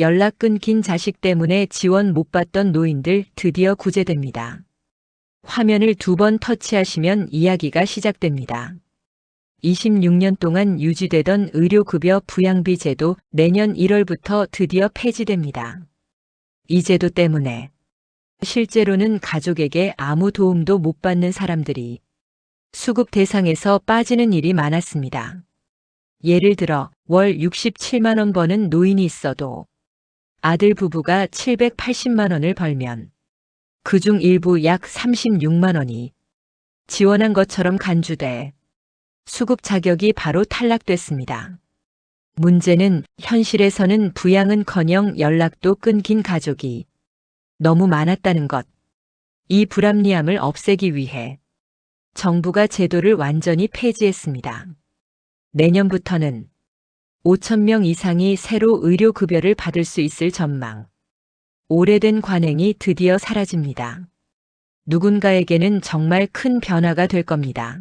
연락 끊긴 자식 때문에 지원 못 받던 노인들 드디어 구제됩니다. 화면을 두 번 터치하시면 이야기가 시작됩니다. 26년 동안 유지되던 의료급여 부양비 제도 내년 1월부터 드디어 폐지됩니다. 이 제도 때문에 실제로는 가족에게 아무 도움도 못 받는 사람들이 수급 대상에서 빠지는 일이 많았습니다. 예를 들어 월 67만 원 버는 노인이 있어도 아들 부부가 780만 원을 벌면 그중 일부 약 36만 원이 지원한 것처럼 간주돼 수급 자격이 바로 탈락됐습니다. 문제는 현실에서는 부양은커녕 연락도 끊긴 가족이 너무 많았다는 것. 이 불합리함을 없애기 위해 정부가 제도를 완전히 폐지했습니다. 내년부터는 5천 명 이상이 새로 의료급여를 받을 수 있을 전망. 오래된 관행이 드디어 사라집니다. 누군가에게는 정말 큰 변화가 될 겁니다.